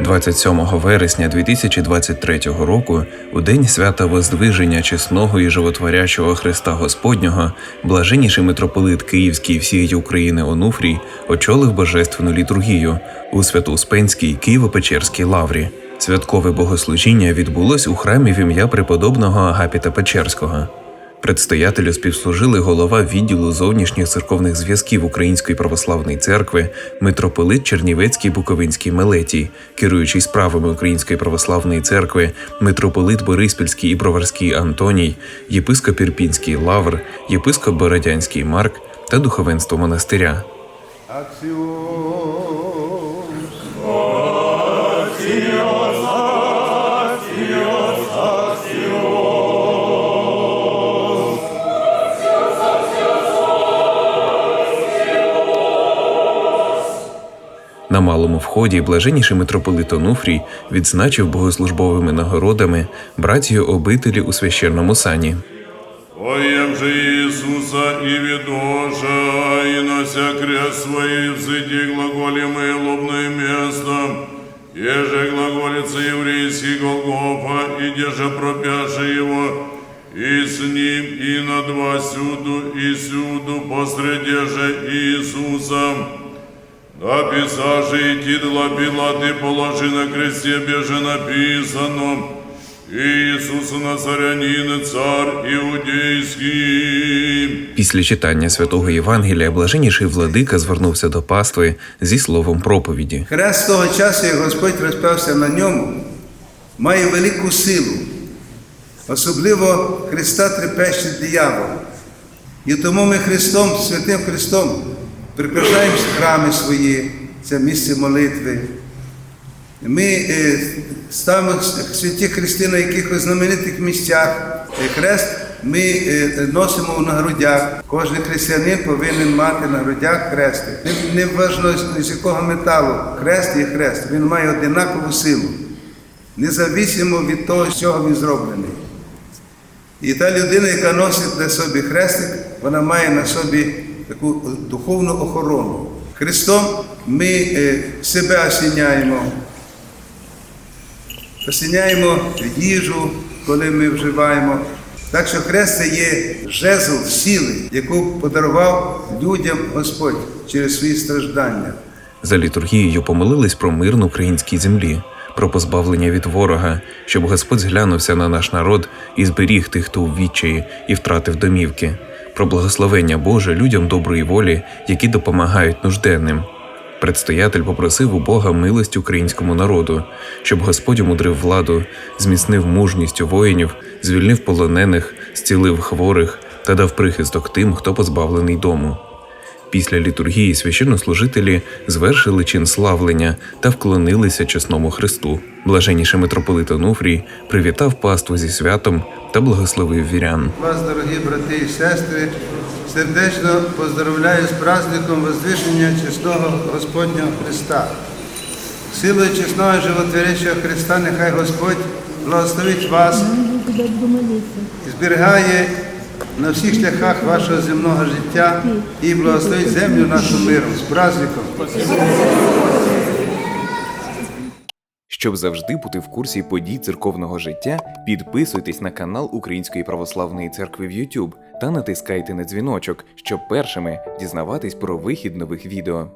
27 вересня 2023 року, у день свята Воздвиження чесного і животворячого Христа Господнього, блаженніший митрополит Київський всієї України Онуфрій очолив божественну літургію у Свято-Успенській Києво-Печерській лаврі. Святкове богослужіння відбулось у храмі в ім'я преподобного Агапіта Печерського. Предстоятелю співслужили голова відділу зовнішніх церковних зв'язків Української православної церкви, митрополит Чернівецький Буковинський Мелетій, керуючий справами Української православної церкви, митрополит Бориспільський і Броварський Антоній, єпископ Ірпінський Лавр, єпископ Бородянський Марк та духовенство монастиря. На малому вході блаженніший митрополит Онуфрій відзначив богослужбовими нагородами братію обителі у священному сані. Поем же Иисуса и ведоша, и нося крест свой, взыди глаголемое лобное место, еже глаголица еврейский Голгофа, и деже пропяши его, и с ним, и на два сюду, и сюду, посреди же Иисуса. Написавши и титла Пилаты положи на кресте, беже написано, Иисус Назарянин, цар Іудейський. Після читання святого Євангелія блаженніший владика звернувся до пастви зі словом проповіді. Хрест того часу, як Господь розпався на ньому, має велику силу. Особливо Христа трепещить диявол. І тому ми Христом, Святим Христом, прикрашаємо храми свої, це місце молитви. Ми е, ставимо святі хрести на якихось знаменитих місцях. Е, Хрест ми е, носимо на грудях. Кожен християнин повинен мати на грудях хрестик. Не, важливо з якого металу. Хрест є хрест. Він має одинакову силу. Независимо від того, з чого він зроблений. І та людина, яка носить на собі хрестик, вона має на собі таку духовну охорону. Христом ми е, себе осіняємо, осіняємо їжу, коли ми вживаємо. Так що хрест є жезл сили, яку подарував людям Господь через свої страждання. За літургією помолились про мир на українській землі, про позбавлення від ворога, щоб Господь зглянувся на наш народ і зберіг тих, хто у відчаї і втратив домівки, про благословення Боже людям доброї волі, які допомагають нужденним. Предстоятель попросив у Бога милость українському народу, щоб Господь умудрив владу, зміцнив мужність у воїнів, звільнив полонених, зцілив хворих та дав прихисток тим, хто позбавлений дому. Після літургії священнослужителі звершили чин славлення та вклонилися чесному Христу. Блаженніший митрополит Онуфрій привітав паству зі святом та благословив вірян. Вас, дорогі брати і сестри, сердечно поздравляю з праздником Возвишення чесного Господнього Христа. Силою чесного животворячого Христа, нехай Господь благословить вас і зберігає на всіх шляхах вашого земного життя і благословить землю нашу миром з праздником. Щоб завжди бути в курсі подій церковного життя, підписуйтесь на канал Української православної церкви в YouTube та натискайте на дзвіночок, щоб першими дізнаватись про вихід нових відео.